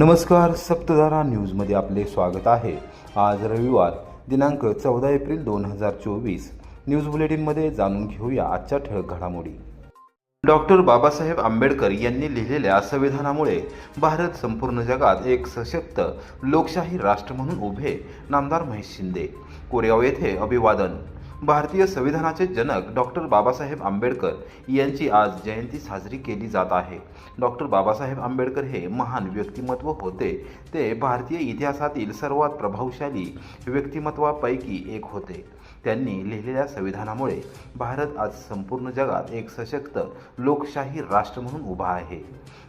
नमस्कार सप्तधारा न्यूजमध्ये आपले स्वागत आहे. आज रविवार दिनांक चौदा एप्रिल दोन हजार चोवीस. न्यूज बुलेटिनमध्ये जाणून घेऊया आजच्या ठळक घडामोडी. डॉक्टर बाबासाहेब आंबेडकर यांनी लिहिलेल्या संविधानामुळे भारत संपूर्ण जगात एक सशक्त लोकशाही राष्ट्र म्हणून उभे नामदार महेश शिंदे. कोरेगाव येथे अभिवादन भारतीय संविधानाचे जनक डॉक्टर बाबासाहेब आंबेडकर यांची आज जयंती साजरी केली जात आहे. डॉक्टर बाबासाहेब आंबेडकर हे महान व्यक्तिमत्व होते. ते भारतीय इतिहासातील सर्वात प्रभावशाली व्यक्तिमत्वापैकी एक होते. त्यांनी लिहिलेल्या संविधानामुळे भारत आज संपूर्ण जगात एक सशक्त लोकशाही राष्ट्र म्हणून उभा आहे.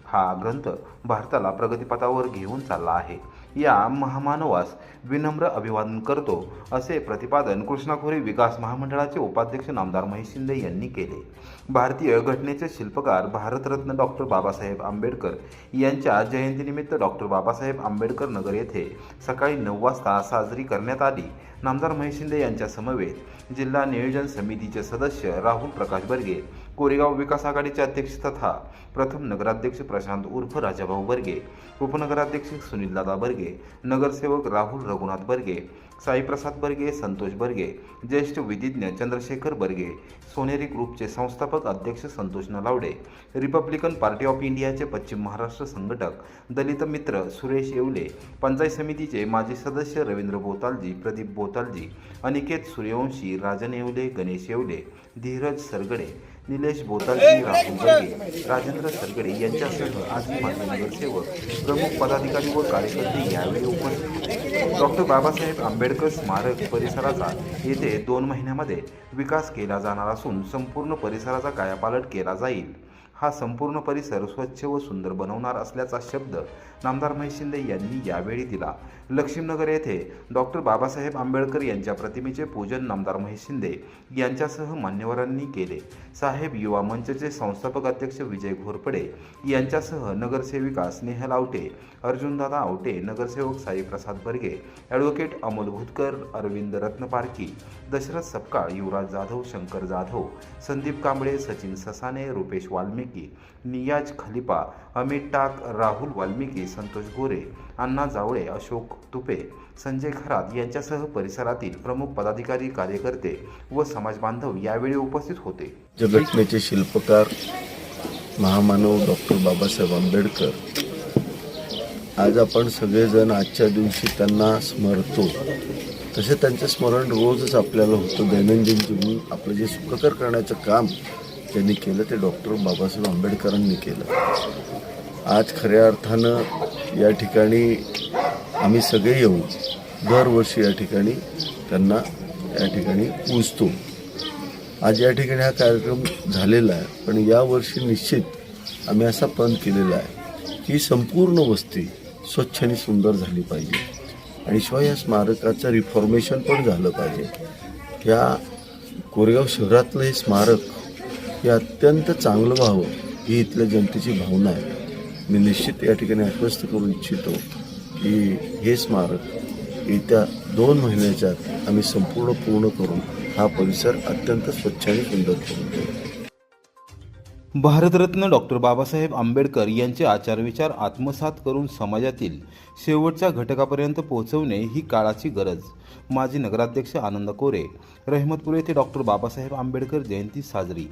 हा ग्रंथ भारताला प्रगतीपथावर घेऊन चालला आहे. या महामानवास विनम्र अभिवादन करतो असे प्रतिपादन कृष्णाखोरी विकास महामंडळाचे उपाध्यक्ष नामदार महेश शिंदे यांनी केले. भारतीय घटनेचे शिल्पकार भारतरत्न डॉक्टर बाबासाहेब आंबेडकर यांच्या जयंतीनिमित्त डॉक्टर बाबासाहेब आंबेडकर नगर येथे सकाळी नऊ वाजता साजरी करण्यात आली. नामदार महेश शिंदे यांच्यासमवेत जिल्हा नियोजन समितीचे सदस्य राहुल प्रकाश बर्गे कोरेगाव विकास आघाडीचे अध्यक्ष तथा प्रथम नगराध्यक्ष प्रशांत उर्फ राजाभाऊ बर्गे उपनगराध्यक्ष सुनीलदादा बर्गे नगरसेवक राहुल रघुनाथ बर्गे साईप्रसाद बर्गे संतोष बर्गे ज्येष्ठ विधिज्ञ चंद्रशेखर बर्गे सोनेरी ग्रुपचे संस्थापक अध्यक्ष Santosh Nalawade republican party of इंडियाचे पश्चिम महाराष्ट्र संघटक दलित मित्र सुरेश येवले पंचायत समितीचे माजी सदस्य रवींद्र बोतालजी प्रदीप बोतालजी अनिकेत सूर्यवंशी राजन येवले गणेश येवले धीरज सरगडे निलेश बोतालजी राहुल बर्गे राजेंद्र सरगडे यांच्यासह आजी माजी नगरसेवक प्रमुख पदाधिकारी व कार्यकर्ते यावेळी उपस्थित. डॉक्टर बाबासाहेब आंबेडकर स्मारक परिसराचा येथे दोन महिन्यामध्ये विकास केला जाणार असून संपूर्ण परिसराचा कायापालट केला जाईल. हा संपूर्ण परिसर स्वच्छ व सुंदर बनवणार असल्याचा शब्द नामदार महेश शिंदे यांनी यावेळी दिला. लक्ष्मीनगर येथे डॉक्टर बाबासाहेब आंबेडकर यांच्या प्रतिमेचे पूजन नामदार महेश शिंदे यांच्यासह मान्यवरांनी केले. साहेब युवा मंचचे संस्थापक अध्यक्ष विजय घोरपडे यांच्यासह नगरसेविका स्नेहल आवटे अर्जुनदादा आवटे नगरसेवक साईप्रसाद बर्गे ॲडव्होकेट अमोल भुतकर अरविंद रत्नपारखी दशरथ सपकाळ युवराज जाधव शंकर जाधव संदीप कांबळे सचिन ससाने रुपेश वाल्मिकी नियाज खलिपा अमित टाक राहुल वाल्मिकी संतोष गोरे अण्णा जावळे अशोक तुपे संजय खरात यांच्यासह परिसरातील प्रमुख पदाधिकारी कार्यकर्ते व समाजबांधव यावेळी उपस्थित होते. जगटनेचे शिल्पकार महामानव डॉक्टर बाबासाहेब आंबेडकर. आज आपण सगळेजण आजच्या दिवशी त्यांना स्मरतो. तसे त्यांचं स्मरण रोजच आपल्याला होतं. दैनंदिन जीवन आपलं जे सुखकर करण्याचं काम त्यांनी केलं ते डॉक्टर बाबासाहेब आंबेडकरांनी केलं. आज खऱ्या अर्थानं या ठिकाणी आम्ही सगळे येऊन दरवर्षी या ठिकाणी त्यांना या ठिकाणी पूजतो आज या ठिकाणी हा कार्यक्रम झालेला आहे पण यावर्षी निश्चित आम्ही असा पण केलेला आहे की संपूर्ण वस्ती स्वच्छ आणि सुंदर झाली पाहिजे. आणि शिवाय या स्मारकाचं रिफॉर्मेशन पण झालं पाहिजे. या कोरेगाव शहरातलं हे स्मारक हे अत्यंत चांगलं व्हावं ही इथल्या जनतेची भावना आहे. मी निश्चित या ठिकाणी आश्वस्त करू इच्छितो की हे स्मारक येत्या दोन महिन्याच्या आम्ही संपूर्ण पूर्ण करून हा परिसर अत्यंत स्वच्छ आणि सुंदर करून देऊ भारतरत्न डॉक्टर बाबासाहेब आंबेडकर यांचे आचारविचार आत्मसात करून समाजातील शेवटच्या घटकापर्यंत पोहोचवणे ही काळाची गरज. माजी नगराध्यक्ष आनंद कोरे रहमतपूर येथे डॉक्टर बाबासाहेब आंबेडकर जयंती साजरी.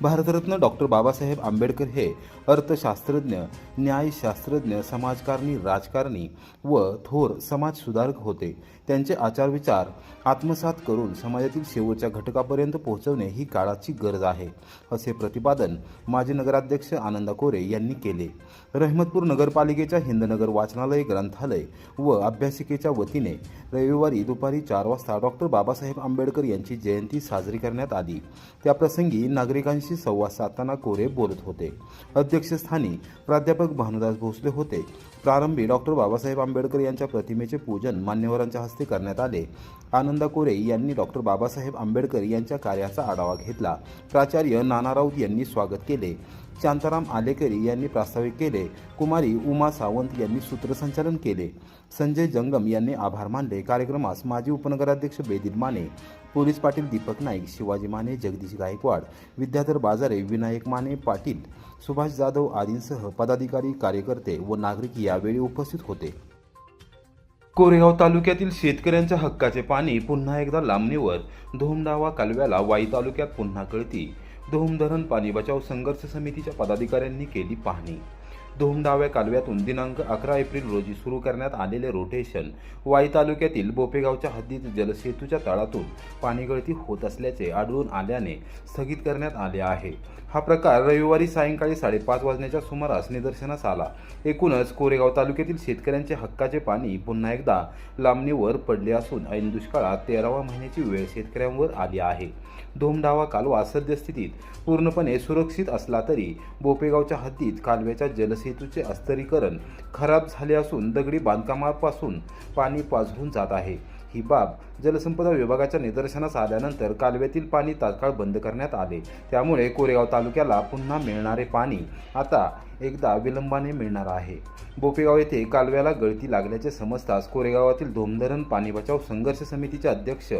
भारतरत्न डॉक्टर बाबासाहेब आंबेडकर हे अर्थशास्त्रज्ञ न्यायशास्त्रज्ञ समाजकारणी राजकारणी व थोर समाजसुधारक होते. त्यांचे आचारविचार आत्मसात करून समाजातील शेवटच्या घटकापर्यंत पोहोचवणे ही काळाची गरज आहे असे प्रतिपादन माजी नगराध्यक्ष आनंद कोरे यांनी केले. रहमतपूर नगरपालिकेच्या हिंदनगर वाचनालय ग्रंथालय व अभ्यासिकेच्या वतीने रविवारी दुपारी चार वाजता डॉक्टर बाबासाहेब आंबेडकर यांची जयंती साजरी करण्यात आली. त्याप्रसंगी नागरिकांशी संवाद साधताना कोरे बोलत होते. अध्यक्षस्थानी प्राध्यापक भानुदास भोसले होते. प्रारंभी डॉक्टर बाबासाहेब आंबेडकर यांच्या प्रतिमेचे पूजन मान्यवरांच्या हस्ते करण्यात आले. आनंदा कोरे यांनी डॉक्टर बाबासाहेब आंबेडकर यांच्या कार्याचा आढावा घेतला. प्राचार्य नाना राऊत यांनी स्वागत केले. शांताराम आलेकरी यांनी प्रास्ताविक केले. कुमारी उमा सावंत यांनी सूत्रसंचालन केले. संजय जंगम यांनी आभार मानले. कार्यक्रमास माजी उपनगराध्यक्ष बेदिल माने पोलीस पाटील दीपक नाईक शिवाजी माने जगदीश गायकवाड विद्याधर बाजारे विनायक माने पाटील सुभाष जाधव आदींसह पदाधिकारी कार्यकर्ते व नागरिक यावेळी उपस्थित होते. कोरेगाव तालुक्यातील शेतकऱ्यांच्या हक्काचे पाणी पुन्हा एकदा लांबणीवर धोमडावा कालव्याला वाई तालुक्यात पुन्हा कळती. धोम धरण पाणी बचाव संघर्ष समितीच्या पदाधिकाऱ्यांनी केली पाहणी. धोमडाव्या कालव्यातून दिनांक अकरा एप्रिल रोजी सुरू करण्यात आलेले रोटेशन वाई तालुक्यातील बोपेगावच्या हद्दीत जलसेतूच्या तळातून पाणीगळती होत असल्याचे आढळून आल्याने स्थगित करण्यात आले आहे. हा प्रकार रविवारी सायंकाळी साडेपाच वाजण्याच्या सुमारास निदर्शनास आला. एकूणच कोरेगाव तालुक्यातील शेतकऱ्यांचे हक्काचे पाणी पुन्हा एकदा लांबणीवर पडले असून ऐन दुष्काळात तेरावा महिन्याची वेळ शेतकऱ्यांवर आली आहे. धोमडावा कालवा सद्यस्थितीत पूर्णपणे सुरक्षित असला तरी बोपेगावच्या हद्दीत कालव्याच्या जलसेतूचे अस्तरीकरण खराब झाले असून दगडी बांधकामापासून पाणी पाझरून जात आहे. ही बाब जलसंपदा विभागाच्या निदर्शनास आल्यानंतर कालव्यातील पाणी तात्काळ बंद करण्यात आले. त्यामुळे कोरेगाव तालुक्याला पुन्हा मिळणारे पाणी आता एकदा विलंबाने मिळणार आहे. बोपेगाव येथे कालव्याला गळती लागल्याचे समजताच कोरेगावातील धोमधरण पाणी बचाव संघर्ष समितीचे अध्यक्ष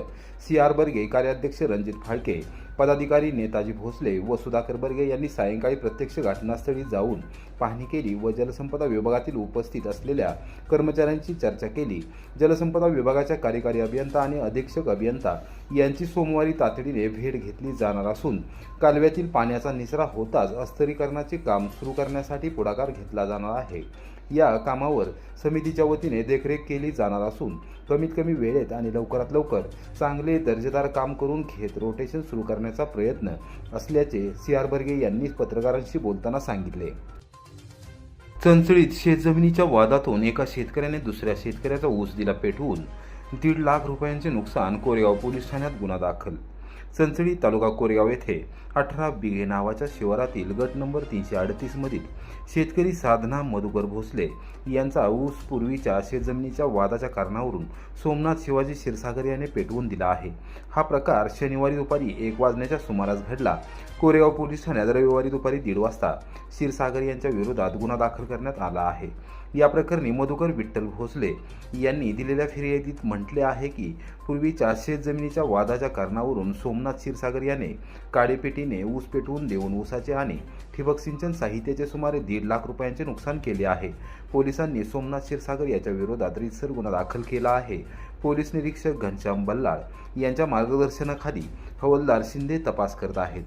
सी आर बर्गे कार्याध्यक्ष रणजित फाळके पदाधिकारी नेताजी भोसले व सुधाकर बर्गे यांनी सायंकाळी प्रत्यक्ष घटनास्थळी जाऊन पाहणी केली व जलसंपदा विभागातील उपस्थित असलेल्या कर्मचाऱ्यांची चर्चा केली. जलसंपदा विभागाच्या कार्यकारी अभियंता आणि अधीक्षक अभियंता यांची सोमवारी तातडीने भेट घेतली जाणार असून कालव्यातील पाण्याचा निचरा होताच अस्तरीकरणाचे काम सुरू करण्यासाठी पुढाकार घेतला जाणार आहे. या कामावर समितीच्या वतीने देखरेख केली जाणार असून कमीत कमी वेळेत आणि लवकरात लवकर चांगले दर्जेदार काम करून घेत रोटेशन सुरू करण्याचा प्रयत्न असल्याचे सी आर बर्गे यांनी पत्रकारांशी बोलताना सांगितले. चंचळीत शेतजमिनीच्या वादातून एका शेतकऱ्याने दुसऱ्या शेतकऱ्याचा ऊस दिला पेटवून दीड लाख रुपयांचे नुकसान कोरेगाव पोलीस ठाण्यात गुन्हा दाखल. चंचळी तालुका कोरेगाव येथे अठरा बिघे नावाच्या शिवारातील गट नंबर तीनशे अडतीसमधील शेतकरी साधना मधुकर भोसले यांचा ऊस पूर्वीच्या शेतजमिनीच्या वादाच्या कारणावरून सोमनाथ शिवाजी क्षीरसागर याने पेटवून दिला आहे. हा प्रकार शनिवारी दुपारी एक वाजण्याच्या सुमारास घडला. कोरेगाव पोलीस ठाण्यात रविवारी दुपारी दीड वाजता क्षीरसागर यांच्या विरोधात गुन्हा दाखल करण्यात आला आहे. या प्रकरणी मधुकर विठ्ठल भोसले यांनी दिलेल्या फिर्यादीत म्हटले आहे की पूर्वीच्या शेतजमिनीच्या वादाच्या कारणावरून सोमनाथ क्षीरसागर याने काळेपेटीने ऊस पेटवून देऊन ऊसाचे आणि ठिबक सिंचन साहित्याचे सुमारे दीड लाख रुपयांचे नुकसान केले आहे. पोलिसांनी सोमनाथ क्षीरसागर याच्या विरोधात रितसर गुन्हा दाखल केला आहे. पोलीस निरीक्षक घनश्याम बल्लाळ यांच्या मार्गदर्शनाखाली हवालदार शिंदे तपास करत आहेत.